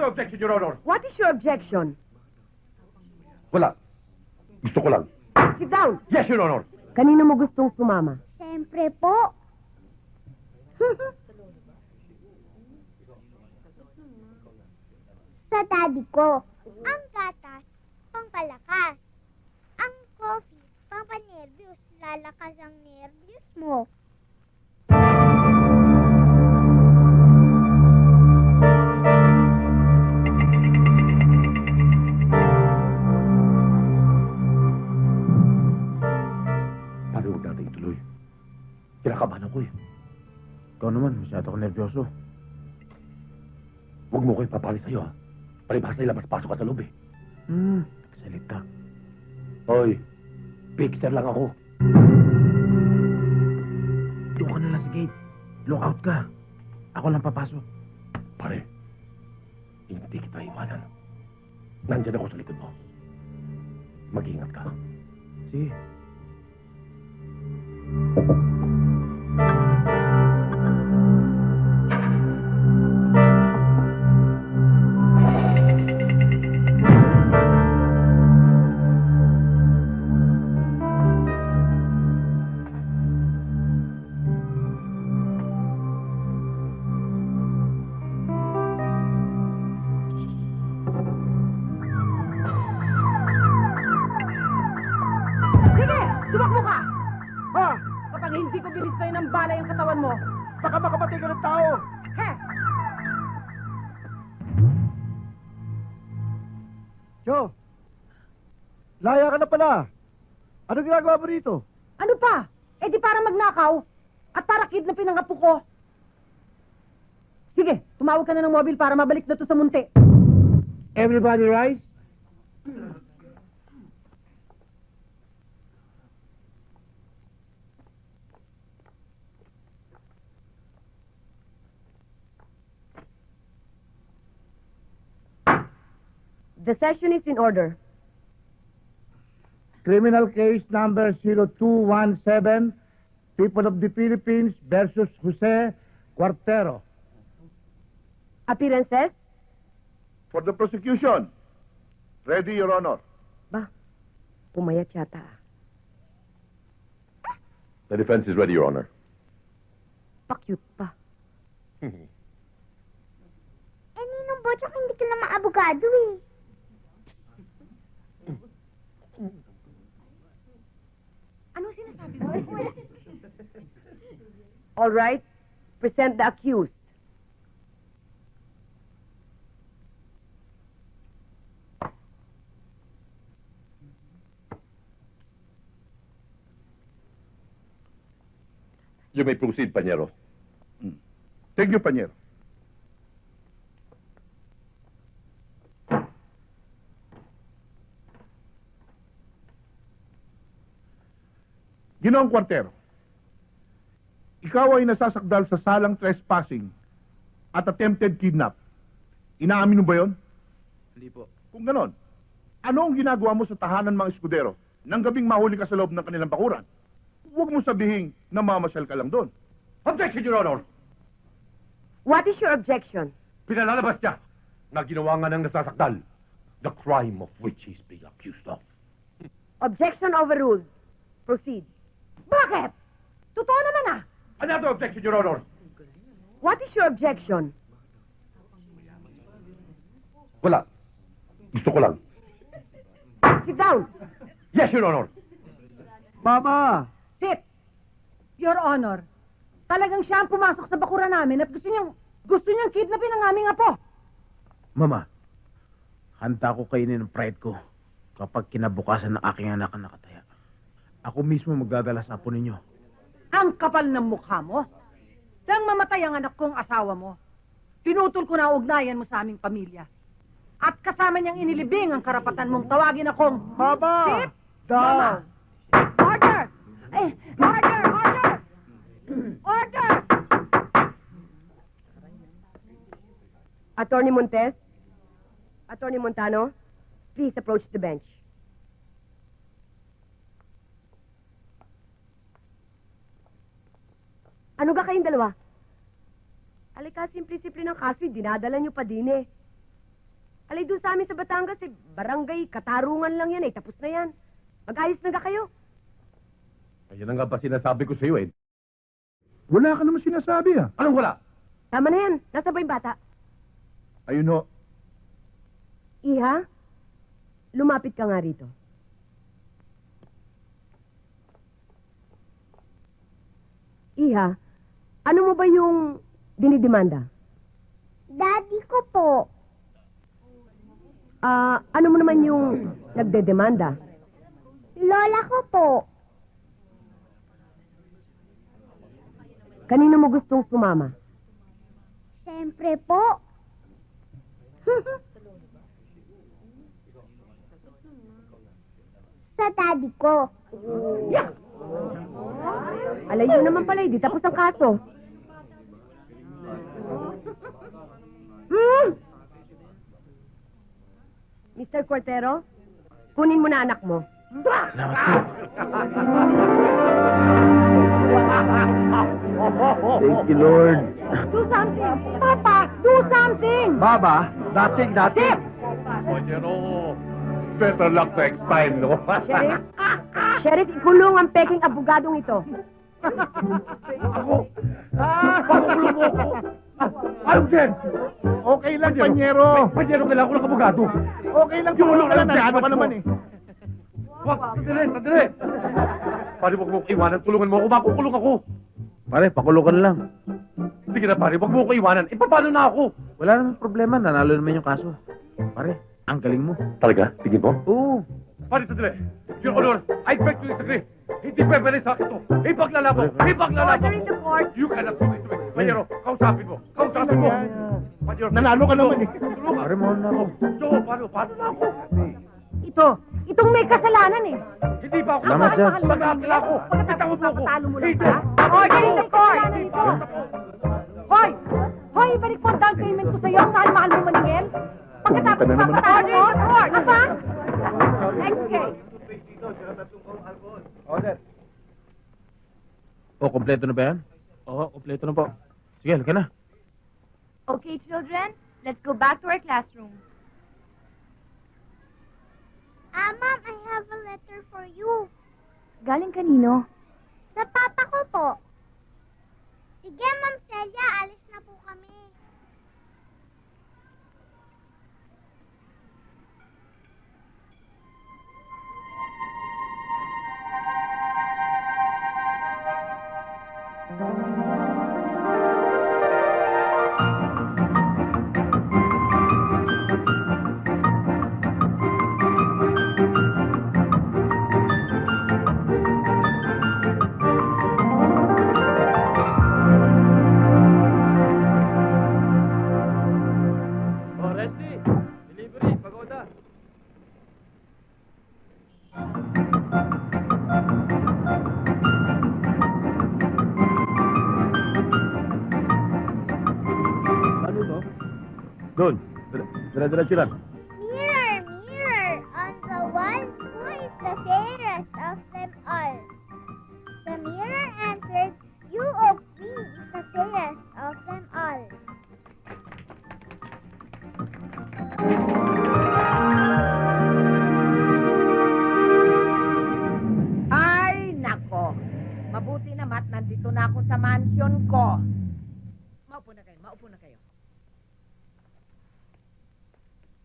Another objection, Your Honor. What is your objection? Wala. Gusto ko lang. Sit down. Yes, Your Honor. Kanino mo gustong sumama? Siyempre po. Sa daddy ko. Ang gatas, pangpalakas. Ang coffee, pampanervyos. Lalakas ang nervyos mo. Ikaw naman, masyado ka nervyoso. Huwag mo ko ipapali sa'yo ha. Palibhasa ilabas-pasok ka sa loob eh. Hmm, salita. Hoy, fixer lang ako. Doon ka na lang sa gate. Lookout ka. Ako lang papasok. Pare, hindi kita iwanan. Nandyan ako sa likod mo. Mag-ingat ka. Sige, pala. Ano ginagawa mo rito? ano pa? Eh di para magnakaw at para kidnapin ang apo ko. Sige, tumawag ka na ng mobile para mabalik na to sa munti. Everybody rise. The session is in order. Criminal case number 0217, People of the Philippines versus Jose Cuartero. Appearances? For the prosecution. Ready, Your Honor. Ba, pumayat yata. The defense is ready, Your Honor. Pakyut pa. Eh, Ninong Bochok, hindi ka naman abogado eh. Ano sinasabi mo? All right, present the accused. You may proceed, Panyero. Thank you, Panyero. Ginoong Kwartero, ikaw ay nasasakdal sa salang trespassing at attempted kidnap. Inaamin mo ba yon? Hindi po. Kung ganon, ano ang ginagawa mo sa tahanan mga eskudero nang gabing mahuli ka sa loob ng kanilang bakuran? Huwag mo sabihin na mamasyal ka lang doon. Objection, Your Honor. What is your objection? Pinalalabas niya na ginawa nga ng nasasakdal the crime of which he's being accused of. Objection overruled. Proceed. Bakit? Totoo naman ah. Another objection, Your Honor. What is your objection? Wala. Gusto ko lang. Sit down. Yes, Your Honor. Mama! Sit. Your Honor, talagang siya ang pumasok sa bakura namin at gusto niyang, gusto niyang kidnapin ang aming apo. Mama, handa ko kainin ng pride ko kapag kinabukasan ng aking anak ang nakataya. Ako mismo magdadala sa apo ninyo. Ang kapal ng mukha mo. Nang mamatay ang anak kong asawa mo, pinutol ko na ugnayan mo sa aming pamilya. At kasama niyang inilibing ang karapatan mong tawagin akong... Mama! Sit! Down! Mama! Order! Eh, order! Order! Order! Attorney Montes? Attorney Montano? Please approach the bench. Ano ga kayong dalawa? Alika, simple-simple ng kaso, dinadala nyo pa din eh. Alay doon sa amin sa Batangas, eh, barangay, katarungan lang yan eh. Tapos na yan. Mag-ayos na ga kayo. Ayun na nga ba sinasabi ko sa iyo eh. Wala ka naman sinasabi ah. Anong wala? Tama na yan. Nasa ba yung bata? Ayun ho. Iha, lumapit ka nga rito. Iha, ano mo ba yung dinidemanda? Daddy ko po. Ah, ano mo naman yung nagdedemanda? Lola ko po. Kanino mo gustong sumama? Siyempre po. Sa daddy ko. Alay, yun naman pala, hindi tapos ang kaso. Hmm? Mr. Cortero, kunin mo na anak mo. Salamat po. Thank you, Lord. Do something! Papa, do something! Baba, dating, dating. Panyero, better luck next time, no? Sheriff, Sheriff, ikulong ang peking abogadong ito. Ako! Pakukulong mo ako! Ano, Jen? Okay lang, Panyero. Panyero, kailangan ko ng kabugado. Okay lang, tulong ka lang. Ano ka naman eh. Wag, sandali, sandali! Pare, wag mo ko iwanan. Tulungan mo ako, makukulong ako. Pare, pakulukan lang. Sige na, pare, wag mo ko iwanan. Eh, paano na ako? Wala naman problema, nanalo naman yung kaso. Pare, ang galing mo. Talaga? Tingin mo? Oo. Sandali. Your Honor, I beg to disagree. Hindi pwede sa akin to. Ipaglalabo! Ipaglalabo! Order in the court. You cannot do this to me. Panyero, kausapin mo. Kausapin mo. Panyero, Nanalo ka naman eh. Tulungan. Mahal na ako. Joe, paano, paano na ako? Ito, itong may kasalanan eh. Hindi ba ako? Salamat, Judge. Mag-aakila ako. Mo ako. Papatalo mo lang Hindi. ba? Order in the court! Hoy! Hoy, ibalik mo ang down payment ko sa'yo. Mahal-mahal mo maningil. Pagkatapos Ka na mo, court! Ano ba? Next case. O, kompleto na ba yan? Oo, kompleto na po. Sige, halika na. Okay, children, let's go back to our classroom. Ah, Mom, I have a letter for you. Galing kanino? Dire-diretso lang.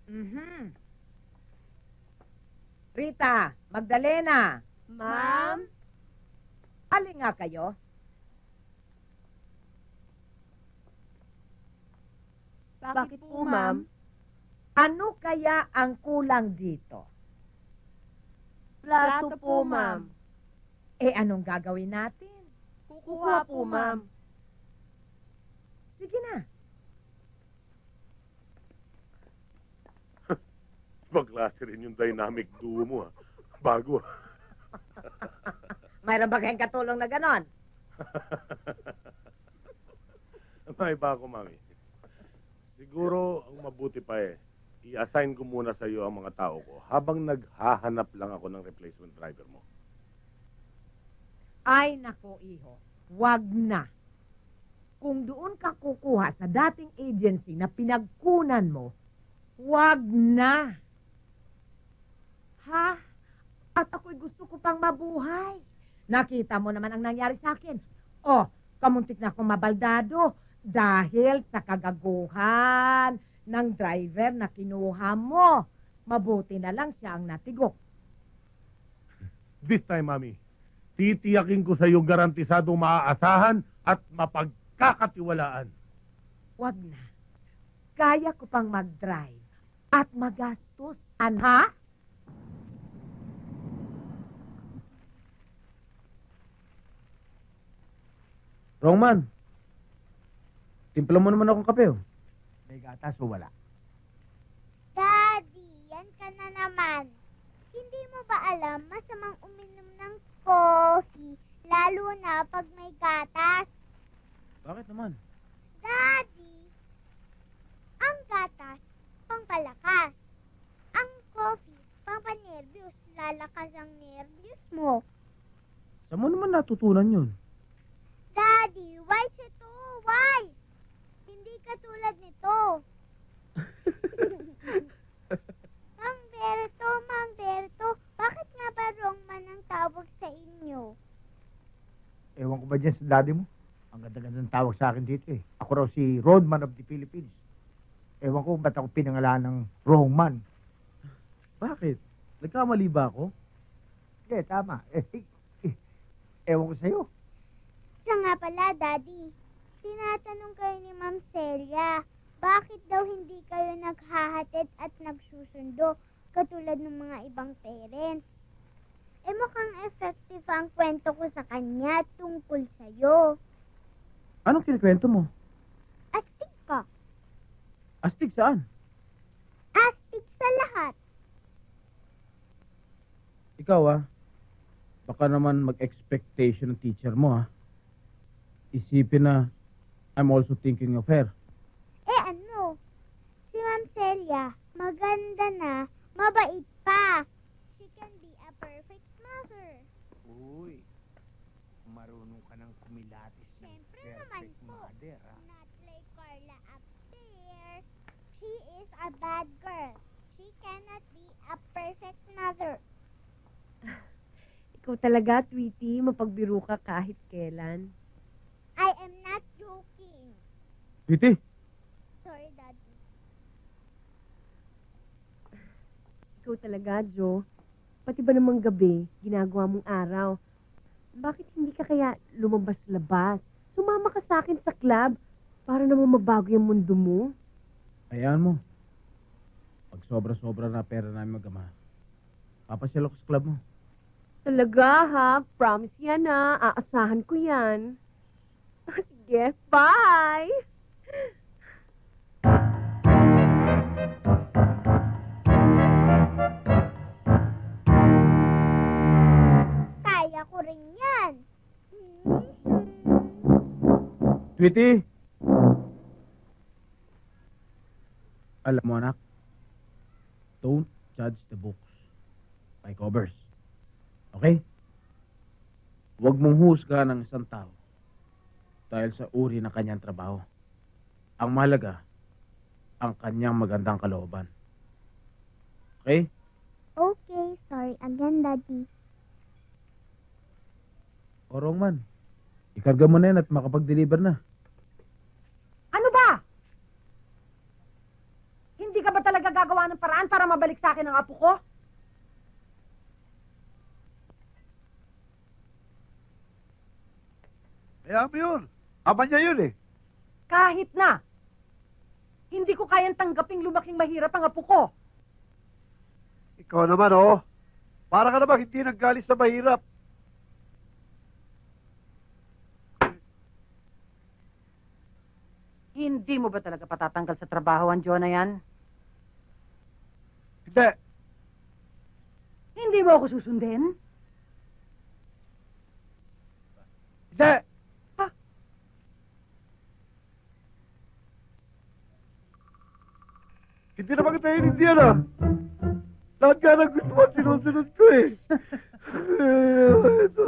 Mhm. Rita, Magdalena, Ma'am? alin nga kayo? Bakit po, ma'am? Ano kaya ang kulang dito? Plato po, ma'am. Eh, anong gagawin natin? Kukuha po, ma'am. Sige na. Magklase rin yung dynamic duo mo ah. Bago ah. Mayroon ba kayong katulong na ganon? May ba ako, mami? Siguro, ang mabuti pa eh, i-assign ko muna sa iyo ang mga tao ko habang naghahanap lang ako ng replacement driver mo. Ay, nako, iho. Wag na. Kung doon ka kukuha sa dating agency na pinagkunan mo, Wag na. Ha? At ako'y gusto ko pang mabuhay. Nakita mo naman ang nangyari sa akin. Oh, kamuntik na akong mabaldado dahil sa kagaguhan ng driver na kinuha mo. Mabuti na lang siya ang natigok. This time, Mami, titiyakin ko sa iyo garantisadong maaasahan at mapagkakatiwalaan. Wag na. Kaya ko pang mag-drive at magastos. Anha? Wrong man. Timpla mo naman akong kape, oh. May gatas o wala? Daddy, yan ka na naman. Hindi mo ba alam masamang uminom ng coffee, lalo na pag may gatas? Bakit naman? Daddy, ang gatas, pangpalakas. Ang coffee, pampanervyos, lalakas ang nervyos mo. Saan mo naman natutunan yun? Daddy, wise ito, wise. Hindi katulad nito. Mang Berto, Mang Berto, bakit nga ba wrong man ang tawag sa inyo? Ewan ko ba dyan sa daddy mo? Ang ganda-ganda ng tawag sa akin dito eh. Ako raw si Roadman of the Philippines. Ewan ko ba't ako pinangalan ng wrong man. Bakit? Nagkamali ba ako? Hindi, tama. Eh, eh, eh, ewan ko sa'yo. Siya nga pala, Daddy. Tinatanong kayo ni Ma'am Celia, bakit daw hindi kayo naghahatid at nagsusundo katulad ng mga ibang parents? Eh mukhang effective ang kwento ko sa kanya tungkol sa'yo. Anong kinikwento mo? Astig ka. Astig saan? Astig sa lahat. Ikaw ah, baka naman mag-expectation ng teacher mo ah. Isipin na I'm also thinking of her. Eh ano? Si Ma'am Celia, maganda na, mabait pa. She can be a perfect mother. Uy, marunong ka ng kumilatis Siyempre naman po. Not like Carla upstairs. She is a bad girl. She cannot be a perfect mother. Ikaw talaga, Tweety, mapagbiro ka kahit kailan. I am not joking. Sweetie, Sorry, Daddy. Ikaw talaga, Joe. Pati ba namang gabi, ginagawa mong araw? Bakit hindi ka kaya lumabas-labas? Sumama ka sa akin sa club para naman mabago yung mundo mo. hayaan mo. Pag sobra-sobra na pera namin mag-ama, papasyal ako sa club mo. Talaga, ha? Promise yan, ha? Aasahan ko yan. Sige, bye! Sweetie! Alam mo anak, don't judge the books by covers. Okay? Huwag mong husga ng isang tao dahil sa uri ng kanyang trabaho. Ang mahalaga, ang kanyang magandang kalooban. Okay? Okay, sorry again, Daddy. O wrong man. Ikarga mo na yan at makapag-deliver na. Ano ba? Hindi ka ba talaga gagawa ng paraan para mabalik sa akin ang apo ko? Kaya mo yun. Ama niya yun eh. Kahit na. Hindi ko kayang tanggaping lumaking mahirap ang apo ko. Ikaw naman oh. Para ka naman hindi naggalis sa mahirap. Hindi mo ba talaga patatanggal sa trabaho ang John na yan? Hindi. Hindi mo ako susundin? Hindi. Ha? Hindi naman kita hinindihan ah. Lahat ka ng gusto mo, sinusunod ko eh. Ito.